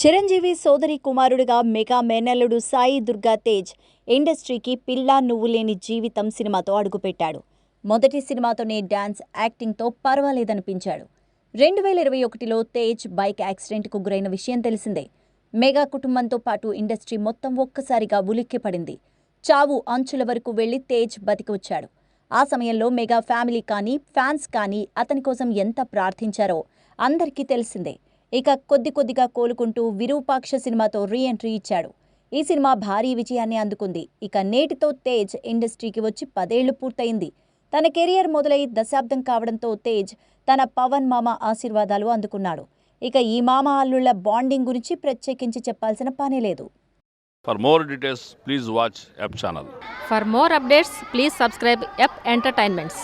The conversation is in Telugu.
చిరంజీవి సోదరి కుమారుడిగా మెగా మేనల్లుడు సాయి దుర్గా తేజ్ ఇండస్ట్రీకి పిల్లా నువ్వు లేని జీవితం సినిమాతో అడుగుపెట్టాడు. మొదటి సినిమాతోనే డాన్స్ యాక్టింగ్తో పర్వాలేదనిపించాడు. రెండు వేల ఇరవై ఒకటిలో తేజ్ బైక్ యాక్సిడెంట్కు గురైన విషయం తెలిసిందే. మెగా కుటుంబంతో పాటు ఇండస్ట్రీ మొత్తం ఒక్కసారిగా ఉలిక్కిపడింది. చావు అంచుల వరకు వెళ్ళి తేజ్ బతికి వచ్చాడు ఆ సమయంలో మెగా ఫ్యామిలీ కానీ ఫ్యాన్స్ కానీ అతని కోసం ఎంత ప్రార్థించారో అందరికీ తెలిసిందే. ఇక కొద్ది కొద్దిగా కోలుకుంటూ విరూపాక్ష సినిమాతో రీ ఎంట్రీ ఇచ్చాడు. ఈ సినిమా భారీ విజయాన్ని అందుకుంది. ఇక నేటితో తేజ్ ఇండస్ట్రీకి వచ్చి పదేళ్ళు పూర్తయింది. తన కెరియర్ మొదలై దశాబ్దం కావడంతో తేజ్ తన పవన్ మామ ఆశీర్వాదాలు అందుకున్నాడు. ఇక ఈ మామ అల్లుళ్ళ బాండింగ్ గురించి ప్రత్యేకించి చెప్పాల్సిన పనే లేదు. For more details, please watch App channel. For more updates, please subscribe Up Entertainments.